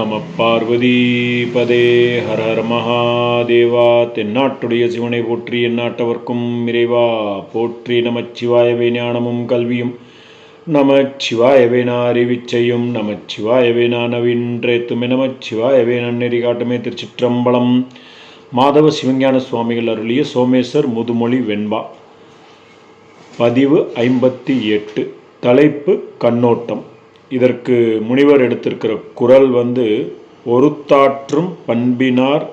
நம பார்வதி பதே ஹர ஹர மகாதேவா தென்னாட்டுடைய சிவனை போற்றி எந்நாட்டவர்க்கும் இறைவா போற்றி நமச்சிவாயவே ஞானமும் கல்வியும் நமச்சிவாயவே நான் அறிவிச்சையும் நமச்சிவாயவே நான் நவீன்றேத்துமே நமச்சிவாயவே நன்னெறி காட்டுமே திருச்சிற்றம்பலம். மாதவ சிவஞான சுவாமிகள் அருளிய சோமேஸ்வர் முதுமொழி வெண்பா. பதிவு ஐம்பத்தி எட்டு. தலைப்பு கண்ணோட்டம். இதற்கு முனிவர் எடுத்திருக்கிற குரல் வந்து ஒருத்தாற்றும் பண்பினார்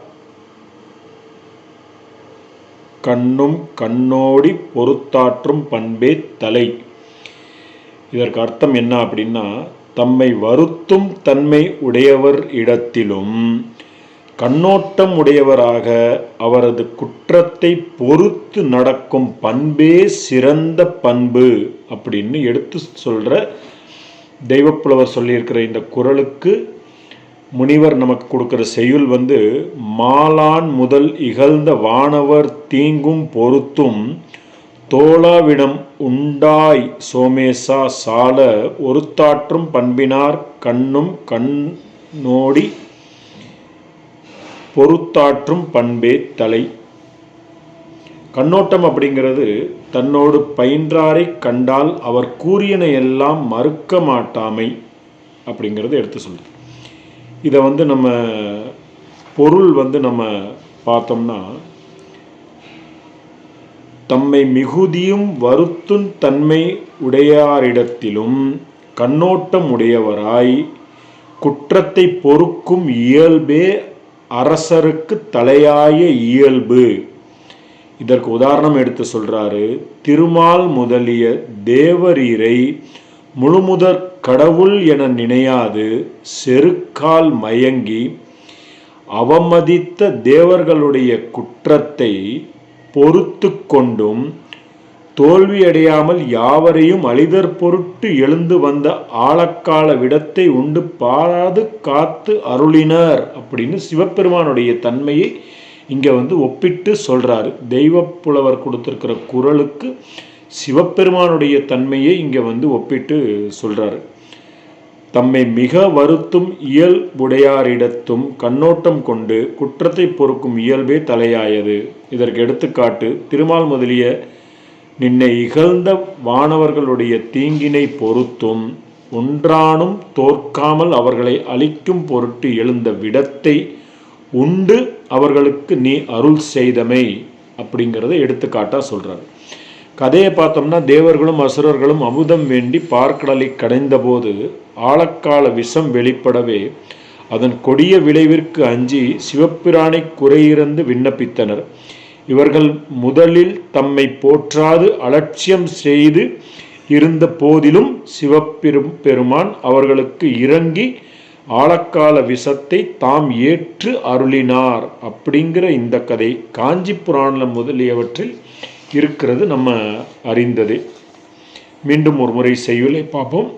கண்ணும் கண்ணோடி பொறுத்தாற்றும் பண்பே தலை. இதற்கு அர்த்தம் என்ன அப்படின்னா தம்மை வருத்தும் தன்மை உடையவர் இடத்திலும் கண்ணோட்டம் உடையவராக அவரது குற்றத்தை பொறுத்து நடக்கும் பண்பே சிறந்த பண்பு அப்படின்னு எடுத்து சொல்கிற தெய்வப்புலவர் சொல்லியிருக்கிற இந்த குரலுக்கு முனிவர் நமக்கு கொடுக்குற செய்யுள் வந்து மாலான் முதல் இகழ்ந்த வானவர் தீங்கும் பொருத்தும் தோளாவிடம் உண்டாய் சோமேசா சால ஒருத்தாற்றும் பண்பினார் கண்ணும் கண்ணோடி பொறுத்தாற்றும் பண்பே தலை. கண்ணோட்டம் அப்படிங்கிறது தன்னோடு பயின்றாரை கண்டால் அவர் கூறியன எல்லாம் மறுக்க மாட்டாமை அப்படிங்கிறத எடுத்து சொல்லுது இதை வந்து நம்ம பொருள் வந்து நம்ம பார்த்தோம்னா தம்மை மிகுதியும் வருத்தும் தன்மை உடையாரிடத்திலும் கண்ணோட்டம் உடையவராய் குற்றத்தை பொறுக்கும் இயல்பே அரசருக்கு தலையாய இயல்பு. இதற்கு உதாரணம் எடுத்து சொல்றாரு திருமால் முதலிய தேவரீரை முழுமுதற் கடவுள் என நினையாது செருக்கால் மயங்கி அவமதித்த தேவர்களுடைய குற்றத்தை பொறுத்து கொண்டும் தோல்வியடையாமல் யாவரையும் அழிதற் பொருட்டு எழுந்து வந்த ஆழக்கால விடத்தை உண்டு பாராது காத்து அருளினர் அப்படின்னு சிவபெருமானுடைய தன்மையை இங்கே வந்து ஒப்பிட்டு சொல்கிறாரு தெய்வ புலவர் கொடுத்துருக்கிற குரலுக்கு சிவபெருமானுடைய தன்மையை இங்கே வந்து ஒப்பிட்டு சொல்கிறாரு தம்மை மிக வருத்தும் இயல்புடையாரிடத்தும் கண்ணோட்டம் கொண்டு குற்றத்தை பொறுக்கும் இயல்பே தலையாயது. இதற்கு எடுத்துக்காட்டு திருமால் முதலிய நின்னை இகழ்ந்த வானவர்களுடைய தீங்கினை பொறுத்தும் ஒன்றானும் தோற்காமல் அவர்களை அழிக்கும் பொருட்டு எழுந்த விடத்தை உண்டு அவர்களுக்கு நீ அருள் செய்தமை அப்படிங்கிறத எடுத்துக்காட்டாக சொல்கிறார் கதையை பார்த்தோம்னா தேவர்களும் அசுரர்களும் அமுதம் வேண்டி பார்க்கடலை கடைந்தபோது ஆழக்கால விஷம் வெளிப்படவே அதன் கொடிய விளைவிற்கு அஞ்சி சிவப்பிரானை குறையிறந்து விண்ணப்பித்தனர். இவர்கள் முதலில் தம்மை போற்றாது அலட்சியம் செய்து இருந்த போதிலும் சிவப்பெரும் பெருமான் அவர்களுக்கு இறங்கி ஆழக்கால விஷத்தை தாம் ஏற்று அருளினார் அப்படிங்கிற இந்த கதை காஞ்சி புராணம் முதலியவற்றில் இருக்கிறது நம்ம அறிந்தது. மீண்டும் ஒரு முறை செய்யுளை பார்ப்போம்.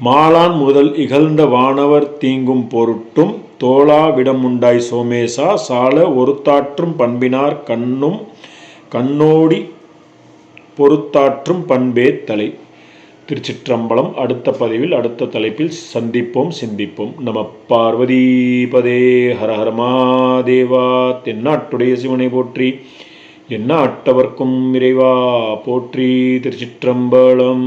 மாலான் முதல் இகழ்ந்த வானவர் தீங்கும் பொருட்டும் தோளா விடமுண்டாய் சோமேசா சால ஒருத்தாற்றும் பண்பினார் கண்ணும் கண்ணோடி பொறுத்தாற்றும் பண்பே தலை. திருச்சிற்றம்பலம் அடுத்த பதிவில் அடுத்த தலைப்பில் சந்திப்போம் சிந்திப்போம். நம பார்வதி பதே ஹரஹர மாதேவா. தென்னாட்டுடைய சிவனை போற்றி என்ன அட்டவர்க்கும் இறைவா போற்றி திருச்சிற்றம்பலம்.